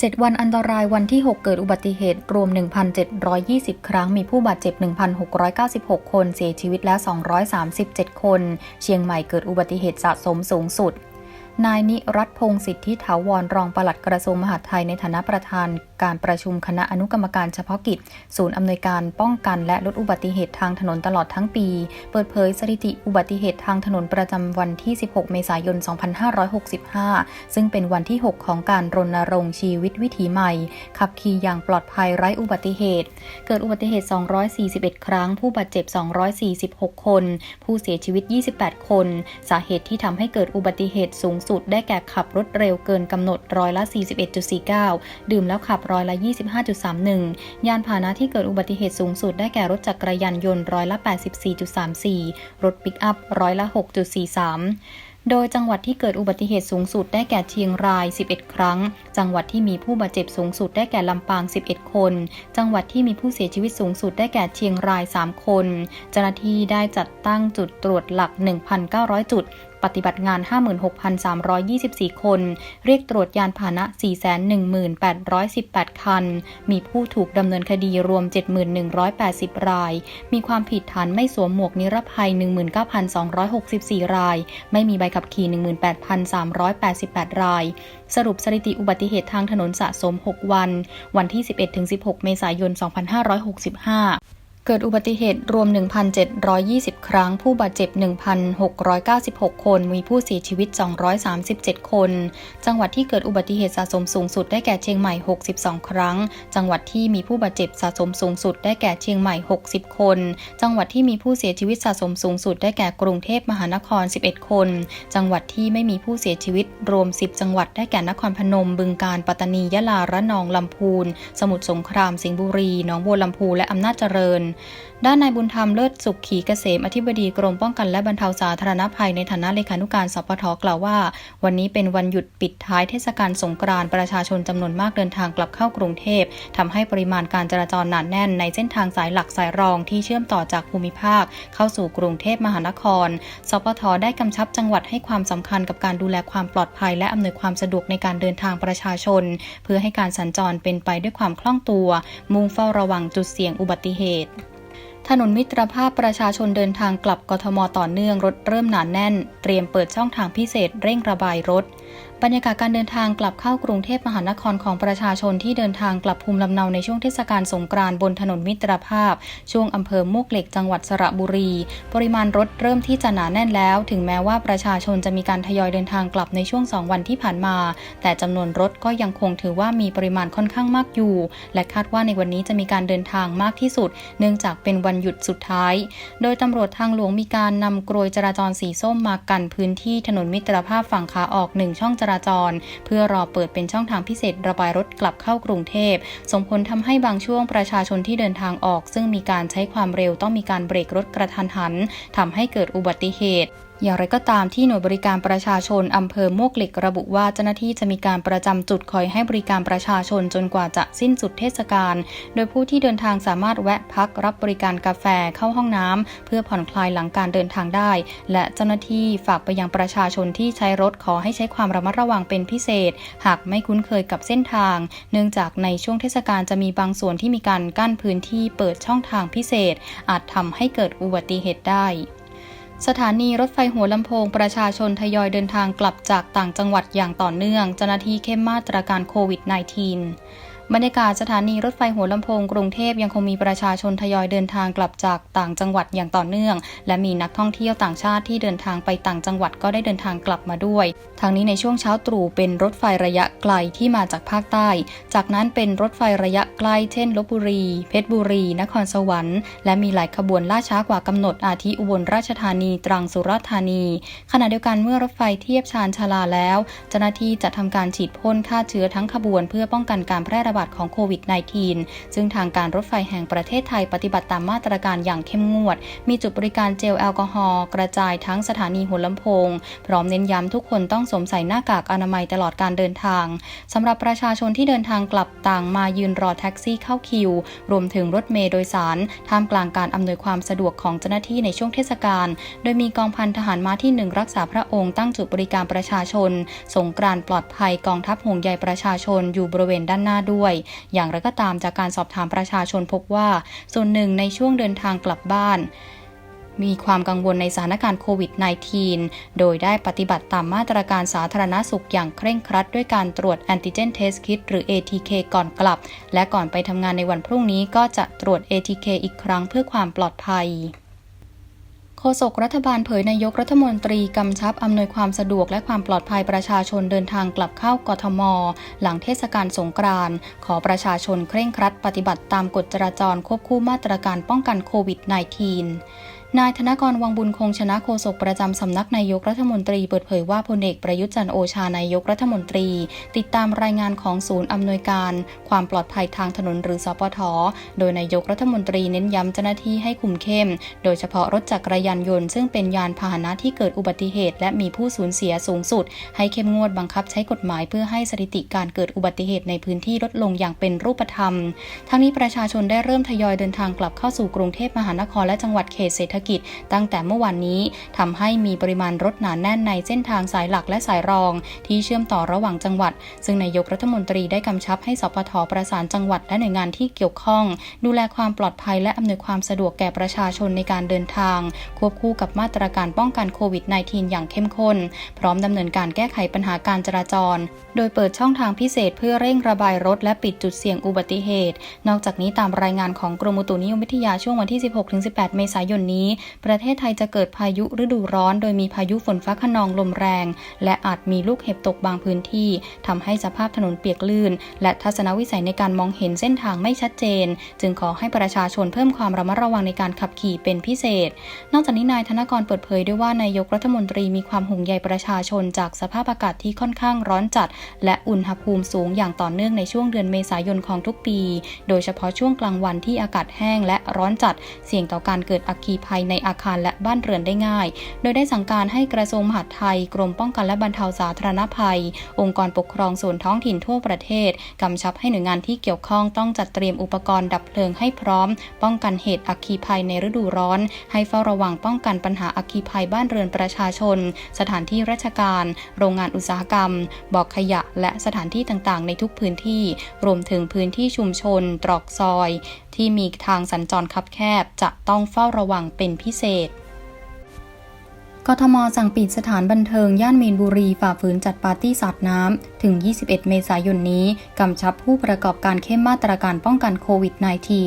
7 วันอันตรายวันที่ 6 เกิดอุบัติเหตุรวม 1,720 ครั้งมีผู้บาดเจ็บ 1,696 คนเสียชีวิตแล้ว 237 คน เชียงใหม่เกิดอุบัติเหตุสะสมสูงสุด นายนิรัตพงศ์สิทธิถาวรรองปลัดกระทรวงมหาดไทยในฐานะประธานการประชุมคณะอนุกรรมการเฉพาะกิจ ศูนย์อำนวยการป้องกันและลดอุบัติเหตุทางถนนตลอดทั้งปี เปิดเผยสถิติอุบัติเหตุทางถนนประจำวันที่ 16 เมษายน 2565 ซึ่งเป็นวันที่ 6 ของการรณรงค์ชีวิตวิถีใหม่ ขับขี่อย่างปลอดภัยไร้อุบัติเหตุ เกิดอุบัติเหตุ 241 ครั้ง ผู้บาดเจ็บ 246 คน ผู้เสียชีวิต 28 คน สาเหตุที่ทำให้เกิดอุบัติเหตุสูงสุดได้แก่ขับรถเร็วเกินกำหนดร้อยละ 41.49 ดื่มแล้วขับร้อยละ 25.31 ยานพาหนะที่เกิดอุบัติเหตุสูงสุดได้แก่รถจักรยานยนต์ร้อยละ 84.34 รถปิกอัพร้อยละ 6.43โดยจังหวัดที่เกิดอุบัติเหตุสูงสุดได้แก่เชียงราย 11 ครั้ง จังหวัดที่มีผู้บาดเจ็บสูงสุดได้แก่ลำปาง 11 คน จังหวัดที่มีผู้เสียชีวิตสูงสุดได้แก่เชียงราย 3 คน เจ้าหน้าที่ได้จัดตั้งจุดตรวจหลัก 1,900 จุด ปฏิบัติงาน 56,324 คน เรียกตรวจยานพาหนะ 418,818 คัน มีผู้ถูกดำเนินคดีรวม7,180 ราย มีความผิดฐานไม่สวมหมวกนิรภัย 19,264 ราย ไม่มีใบขับขี่ 18,388 ราย สรุปสถิติอุบัติเหตุทางถนนสะสม 6 วัน วันที่ 11-16 เมษายน 2565 เกิดอุบัติเหตุรวม 1,720 ครั้ง ผู้บาดเจ็บ 1,696 คน มีผู้เสียชีวิต 237 คน จังหวัดที่เกิดอุบัติเหตุสะสมสูงสุดได้แก่เชียงใหม่ 62 ครั้ง จังหวัดที่มีผู้บาดเจ็บสะสมสูงสุดได้แก่เชียงใหม่ 60 คน จังหวัดที่มีผู้เสียชีวิตสะสมสูงสุดได้แก่กรุงเทพมหานคร 11 คน จังหวัดที่ไม่มีผู้เสียชีวิตรวม 10 จังหวัดได้แก่นครพนม บึงกาฬ ปัตตานี ยะลา ระนอง ลำพูน สมุทรสงคราม สิงห์บุรี หนองบัวลำพู และอำนาจเจริญด้านนายบุญธรรมเลิศสุขขีเกษมอธิบดีกรมป้องกันและบรรเทาสาธารณภัยในฐานะเลขานุการสปทกล่าวว่า วันนี้เป็นวันหยุดปิดท้ายเทศกาลสงกรานต์ประชาชนจำนวนมากเดินทางกลับเข้ากรุงเทพทำให้ปริมาณการจราจรหนาแน่นในเส้นทางสายหลักสายรองที่เชื่อมต่อจากภูมิภาค เข้าสู่กรุงเทพมหานคร สปทได้กำชับจังหวัดให้ความสำคัญกับการดูแลความปลอดภัย และอำนวยความสะดวกในการเดินทางประชาชน เพื่อให้การสัญจรเป็นไปด้วยความคล่องตัว มุ่งเฝ้าระวังจุดเสี่ยงอุบัติเหตุ ถนนมิตรภาพประชาชนเดินทางกลับกทมต่อเนื่องรถเริ่มหนานแน่น เตรียมเปิดช่องทางพิเศษเร่งระบายรถ บรรยากาศการเดินทางกลับเข้ากรุงเทพมหานครของประชาชนที่เดินทางกลับภูมิลำเนาในช่วงเทศกาลสงกรานต์บนถนนมิตรภาพ ช่วงอำเภอมวกเหล็กจังหวัดสระบุรี ปริมาณรถเริ่มที่จะหนาแน่นแล้ว ถึงแม้ว่าประชาชนจะมีการทยอยเดินทางกลับในช่วง 2 วันที่ผ่านมา แต่จำนวนรถก็ยังคงถือว่ามีปริมาณค่อนข้างมากอยู่ และคาดว่าในวันนี้จะมีการเดินทางมากที่สุด เนื่องจากเป็นวันหยุดสุดท้าย โดยตำรวจทางหลวงมีการนำกรวยจราจรสีส้มมากันพื้นที่ถนนมิตรภาพฝั่งขาออกหนึ่งช่องจราจร เพื่อรอเปิดเป็นช่องทางพิเศษระบายรถกลับเข้ากรุงเทพ ส่งผลทำให้บางช่วงประชาชนที่เดินทางออก ซึ่งมีการใช้ความเร็วต้องมีการเบรกรถกระทันหันทำให้เกิดอุบัติเหตุ อย่างไรก็ตามที่หน่วยบริการประชาชนอำเภอมวกเหล็กระบุว่าเจ้าหน้าที่จะมีการประจำจุดคอยให้บริการประชาชนจนกว่าจะสิ้นสุดเทศกาล โดยผู้ที่เดินทางสามารถแวะพักรับบริการกาแฟเข้าห้องน้ำเพื่อผ่อนคลายหลังการเดินทางได้ และเจ้าหน้าที่ฝากไปยังประชาชนที่ใช้รถขอให้ใช้ความระมัดระวังเป็นพิเศษ หากไม่คุ้นเคยกับเส้นทาง เนื่องจากในช่วงเทศกาลจะมีบางส่วนที่มีการกั้นพื้นที่เปิดช่องทางพิเศษ อาจทำให้เกิดอุบัติเหตุได้ สถานีรถไฟหัวลำโพงประชาชนทยอยเดินทางกลับจากต่างจังหวัดอย่างต่อเนื่องเจ้าหน้าที่เข้มมาตรการโควิด -19 บรรยากาศสถานีรถไฟหัวลำโพงกรุงเทพยังคงมีประชาชนทยอยเดินทางกลับจากต่างจังหวัดอย่างต่อเนื่อง และมีนักท่องเที่ยวต่างชาติที่เดินทางไปต่างจังหวัดก็ได้เดินทางกลับมาด้วย ทางนี้ในช่วงเช้าตรู่เป็นรถไฟระยะไกลที่มาจากภาคใต้ จากนั้นเป็นรถไฟระยะใกล้เช่นลบบุรี เพชรบุรี นครสวรรค์ และมีหลายขบวนล่าช้ากว่ากำหนดอาทิอุบลราชธานีตรังสุราษฎร์ธานี ขณะเดียวกันเมื่อรถไฟเทียบชานชาลาแล้วเจ้าหน้าที่จะทำการฉีดพ่นฆ่าเชื้อทั้งขบวนเพื่อป้องกันการแพร่ระบาดบาดของโควิด -19 ซึ่งทางการรถไฟแห่งประเทศไทยปฏิบัติตามมาตรการอย่างเข้มงวด มีจุดบริการเจลแอลกอฮอล์กระจายทั้งสถานีหัวลำโพง พร้อมเน้นย้ำทุกคนต้องสวมใส่หน้ากากอนามัยตลอดการเดินทางสำหรับประชาชนที่เดินทางกลับต่างมายืนรอแท็กซี่เข้าคิว รวมถึงรถเมล์โดยสารท่ามกลางการอำนวยความสะดวกของเจ้าหน้าที่ในช่วงเทศกาลโดยมีกองพันทหารม้าที่หนึ่งรักษาพระองค์ตั้งจุดบริการประชาชน สงกรานปลอดภัยกองทัพห่วงใยประชาชนอยู่บริเวณด้านหน้าด้วยอย่างไรก็ตามจากการสอบถามประชาชนพบว่า ส่วนหนึ่งในช่วงเดินทางกลับบ้านมีความกังวลในสถานการณ์โควิด -19 โดยได้ปฏิบัติตามมาตรการสาธารณสุขอย่างเคร่งครัด ด้วยการตรวจแอนติเจนเทสคิดหรือ ATK ก่อนกลับ และก่อนไปทำงานในวันพรุ่งนี้ก็จะตรวจ ATK อีกครั้งเพื่อความปลอดภัย โฆษกรัฐบาลเผยนายกรัฐมนตรีกำชับอำนวยความสะดวกและความปลอดภัยประชาชนเดินทางกลับเข้ากทม หลังเทศกาลสงกรานต์ขอประชาชนเคร่งครัดปฏิบัติตามกฎจราจรควบคู่มาตรการป้องกันโควิด -19 นายธนกรวังบุญคงชนะโฆษกประจำสำนักนายกรัฐมนตรีเปิดเผยว่าพลเอกประยุทธ์จันโอชานายกรัฐมนตรี ติดตามรายงานของศูนย์อำนวยการ ความปลอดภัยทางถนนหรือสปท โดยนายกรัฐมนตรีเน้นย้ำเจ้าหน้าที่ให้คุมเข้ม โดยเฉพาะรถจักรยานยนต์ซึ่งเป็นยานพาหนะที่เกิดอุบัติเหตุ และมีผู้สูญเสียสูงสุด ให้เข้มงวดบังคับใช้กฎหมายเพื่อให้สถิติการเกิดอุบัติเหตุในพื้นที่ลดลงอย่างเป็นรูปธรรม ทั้งนี้ประชาชนได้เริ่มทยอยเดินทางกลับเข้าสู่กรุงเทพมหานครและจังหวัดเขตเศรษฐกิจ ตั้งแต่เมื่อวานนี้ทำให้มีปริมาณรถหนาแน่นในเส้นทางสายหลักและสายรอง ที่เชื่อมต่อระหว่างจังหวัด ซึ่งนายกรัฐมนตรีได้กำชับให้สปทประสานจังหวัดและหน่วยงานที่เกี่ยวข้อง ดูแลความปลอดภัยและอำนวยความสะดวกแก่ประชาชนในการเดินทาง ควบคู่กับมาตรการป้องกันโควิด -19 อย่างเข้มข้น พร้อมดำเนินการแก้ไขปัญหาการจราจร โดยเปิดช่องทางพิเศษเพื่อเร่งระบายรถและปิดจุดเสี่ยงอุบัติเหตุ นอกจากนี้ตามรายงานของกรมอุตุนิยมวิทยาช่วงวันที่ 16-18 เมษายนนี้ประเทศไทยจะเกิดพายุฤดูร้อน โดยมีพายุฝนฟ้าขนองลมแรง และอาจมีลูกเห็บตกบางพื้นที่ทำให้สภาพถนนเปียกลื่น และทัศนวิสัยในการมองเห็นเส้นทางไม่ชัดเจน จึงขอให้ประชาชนเพิ่มความระมัดระวังในการขับขี่เป็นพิเศษ นอกจากนี้นายธนกรเปิดเผยด้วยว่านายกรัฐมนตรีมีความห่วงใยประชาชน จากสภาพอากาศที่ค่อนข้างร้อนจัด และอุณหภูมิสูงอย่างต่อเนื่องในช่วงเดือนเมษายนของทุกปี โดยเฉพาะช่วงกลางวันที่อากาศแห้งและร้อนจัด เสี่ยงต่อการเกิดอัคคีภัยในอาคารและบ้านเรือนได้ง่าย โดยได้สั่งการให้กระทรวงมหาดไทย กรมป้องกันและบรรเทาสาธารณภัย องค์กรปกครองส่วนท้องถิ่นทั่วประเทศ กำชับให้หน่วยงานที่เกี่ยวข้องต้องจัดเตรียมอุปกรณ์ดับเพลิงให้พร้อม ป้องกันเหตุอัคคีภัยในฤดูร้อน ให้เฝ้าระวังป้องกันปัญหาอัคคีภัยบ้านเรือนประชาชน สถานที่ราชการ โรงงานอุตสาหกรรมบ่อขยะ และสถานที่ต่างๆ ในทุกพื้นที่ รวมถึงพื้นที่ชุมชน ตรอกซอยที่มีทางสัญจรคับแคบจะต้องเฝ้าระวังเป็นพิเศษ กทมสั่งปิดสถานบันเทิงย่านมีนบุรีฝ่าฝืนจัดปาร์ตี้สาดน้ำ ถึง 21 เมษายนนี้ กำชับผู้ประกอบการเข้มมาตรการป้องกันโควิด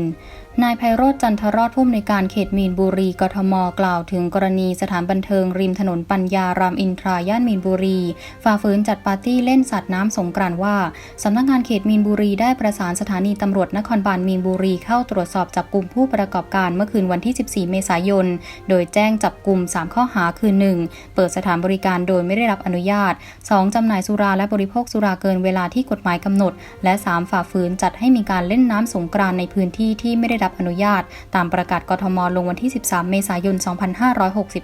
-19 นายไพโรธจันทรอดผู้อำนวยการเขตมีนบุรีกทม กล่าวถึงกรณีสถานบันเทิงริมถนนปัญญารามอินทราย่านมีนบุรี ฝ่าฝืนจัดปาร์ตี้เล่นสัตว์น้ำสงกรานต์ว่าสำนักงานเขตมีนบุรีได้ประสานสถานีตำรวจนครบาลมีนบุรีเข้าตรวจสอบจับกลุ่มผู้ประกอบการเมื่อคืนวันที่ 14 เมษายน โดยแจ้งจับกลุ่ม 3 ข้อหาคือ 1. เปิดสถานบริการโดยไม่ได้รับอนุญาต 2. จำหน่ายสุราและบริโภคสุราเกินเวลาที่กฎหมายกำหนด และ 3. ฝ่าฝืนจัดให้มีการเล่นน้ำสงกรานต์ในพื้นที่ที่ไม่ได้รับอนุญาต ตามประกาศกทมลงวันที่ 13 เมษายน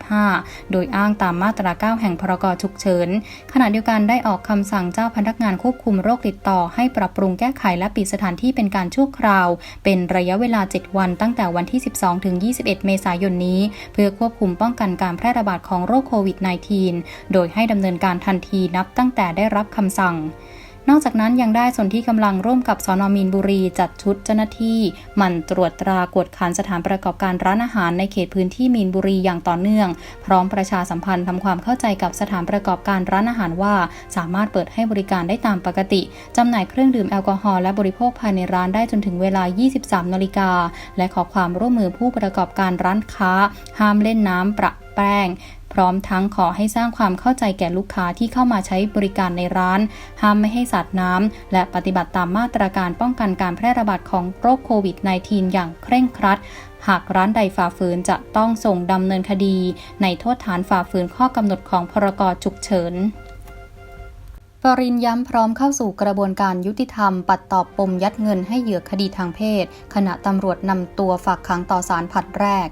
2565 โดยอ้างตามมาตรา 9 แห่งพรกฉุกเฉิน ขณะเดียวกันได้ออกคำสั่งเจ้าพนักงานควบคุมโรคติดต่อ ให้ปรับปรุงแก้ไขและปิดสถานที่เป็นการชั่วคราว เป็นระยะเวลา 7 วันตั้งแต่วันที่ 12 ถึง 21 เมษายนนี้ เพื่อควบคุมป้องกันการแพร่ระบาดของโรคโควิด -19 โดยให้ดำเนินการทันทีนับตั้งแต่ได้รับคำสั่ง นอกจากนั้นยังได้ส่วนที่กำลังร่วมกับสอนอมีนบุรีจัดชุดเจ้าหน้าที่หมั่นตรวจตรากวดขันสถานประกอบการร้านอาหารในเขตพื้นที่มีนบุรีอย่างต่อเนื่อง พร้อมประชาสัมพันธ์ทำความเข้าใจกับสถานประกอบการร้านอาหารว่า สามารถเปิดให้บริการได้ตามปกติจำหน่ายเครื่องดื่มแอลกอฮอล์และบริโภคภายในร้านได้จนถึงเวลา 23นาฬิกาและขอความร่วมมือผู้ประกอบการร้านค้า ห้ามเล่นน้ำประ แป้ง พร้อมทั้งขอให้สร้างความเข้าใจแก่ลูกค้าที่เข้ามาใช้บริการในร้าน ห้ามไม่ให้สาดน้ำ และปฏิบัติตามมาตรการป้องกันการแพร่ระบาดของโรคโควิด -19 อย่างเคร่งครัด หากร้านใดฝ่าฝืนจะต้องส่งดำเนินคดี ในโทษฐานฝ่าฝืนข้อกำหนดของพรกฉุกเฉินปรินย้ำพร้อมเข้าสู่กระบวนการยุติธรรม ปัดตอบปมยัดเงินให้เหยื่อคดีทางเพศ ขณะตำรวจนำตัวฝากขังต่อศาลผัดแรก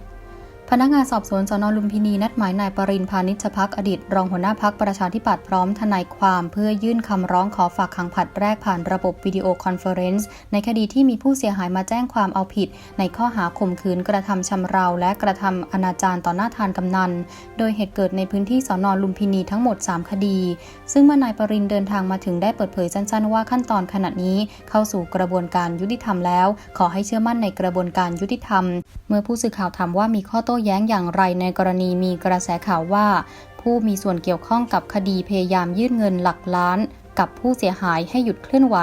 พนักงานสอบสวนสนลุมพินีนัดหมายนายปรินพานิชพักอดีต รองหัวหน้าพักประชาธิปัตย์พร้อมทนายความเพื่อยื่นคำร้องขอฝากขังผัดแรกผ่านระบบวิดีโอคอนเฟอเรนซ์ในคดีที่มีผู้เสียหายมาแจ้งความเอาผิด ในข้อหาข่มขืนกระทำชำเราวและกระทำอนาจารต่อหน้าทานกำนัน โดยเหตุเกิดในพื้นที่สนลุมพินีทั้งหมด 3 คดี ซึ่งเมื่อนายปรินเดินทางมาถึงได้เปิดเผยสั้นๆว่าขั้นตอนขณะนี้เข้าสู่กระบวนการยุติธรรมแล้ว ขอให้เชื่อมั่นในกระบวนการยุติธรรม เมื่อผู้สื่อข่าวถามว่ามีข้อโต้แย้งอย่างไรในกรณีมีกระแสข่าวว่า ผู้มีส่วนเกี่ยวข้องกับคดีพยายามยื่นเงินหลักล้าน กับผู้เสียหายให้หยุดเคลื่อนไหว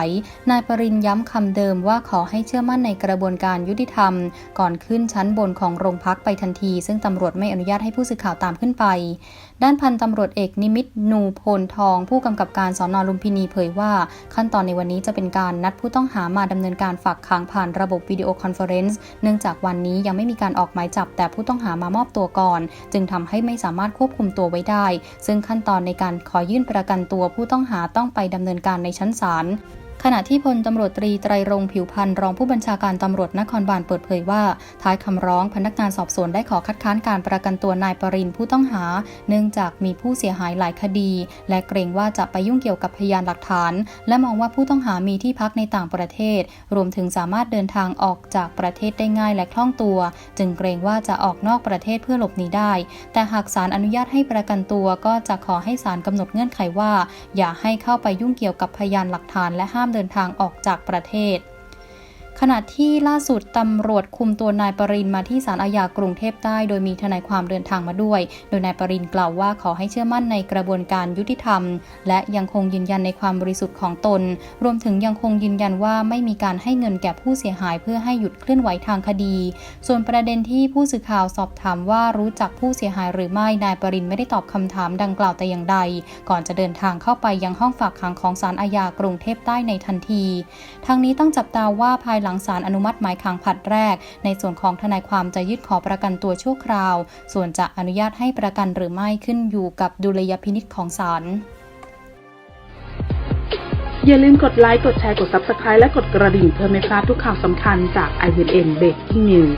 นายปรินย้ำคำเดิมว่าขอให้เชื่อมั่นในกระบวนการยุติธรรม ก่อนขึ้นชั้นบนของโรงพักไปทันที ซึ่งตำรวจไม่อนุญาตให้ผู้สื่อข่าวตามขึ้นไป ด้านพันตำรวจเอกนิมิตนูโพลทอง ผู้กำกับการสอนอลุมพินีเผยว่า ขั้นตอนในวันนี้จะเป็นการนัดผู้ต้องหามาดำเนินการฝากขังผ่านระบบวิดีโอคอนเฟอเรนซ์เนื่องจากวันนี้ยังไม่มีการออกหมายจับ แต่ผู้ต้องหามามอบตัวก่อน จึงทำให้ไม่สามารถควบคุมตัวไว้ได้ ซึ่งขั้นตอนในการขอยื่นประกันตัวผู้ต้องหาต้องไปดำเนินการในชั้นศาล ขณะที่พลตำรวจตรีไตรรงผิวพันธ์รองผู้บัญชาการตำรวจนครบาลเปิดเผยว่า ท้ายคำร้องพนักงานสอบสวนได้ขอคัดค้านการประกันตัวนายปรินผู้ต้องหา เนื่องจากมีผู้เสียหายหลายคดี และเกรงว่าจะไปยุ่งเกี่ยวกับพยานหลักฐาน และมองว่าผู้ต้องหามีที่พักในต่างประเทศ รวมถึงสามารถเดินทางออกจากประเทศได้ง่ายและคล่องตัว จึงเกรงว่าจะออกนอกประเทศเพื่อหลบหนีได้ แต่หากศาลอนุญาตให้ประกันตัวก็จะขอให้ศาลกำหนดเงื่อนไขว่า อย่าให้เข้าไปยุ่งเกี่ยวกับพยานหลักฐานและห้ามเดินทางออกจากประเทศ ขณะที่ล่าสุดตำรวจคุมตัวนายปรินมาที่ศาลอาญากรุงเทพใต้โดยมีทนายความเดินทางมาด้วย โดยนายปรินกล่าวว่าขอให้เชื่อมั่นในกระบวนการยุติธรรม และยังคงยืนยันในความบริสุทธิ์ของตน รวมถึงยังคงยืนยันว่าไม่มีการให้เงินแก่ผู้เสียหายเพื่อให้หยุดเคลื่อนไหวทางคดี ส่วนประเด็นที่ผู้สื่อข่าวสอบถามว่ารู้จักผู้เสียหายหรือไม่นายปรินไม่ได้ตอบคำถามดังกล่าวแต่อย่างใด ก่อนจะเดินทางเข้าไปยังห้องฝากขังของศาลอาญากรุงเทพใต้ในทันทีทางนี้ต้องจับตาว่าภายหลังศาลอนุมัติหมายขังผลัดแรก ในส่วนของทนายความจะยื่นขอประกันตัวชั่วคราว ส่วนจะอนุญาตให้ประกันหรือไม่ขึ้นอยู่กับดุลยพินิษของศาลอย่าลืมกดไลค์ กดแชร์ กด Subscribe และกดกระดิ่งเพื่อไม่พลาดทุกข่าวสำคัญจาก i อ n Breaking News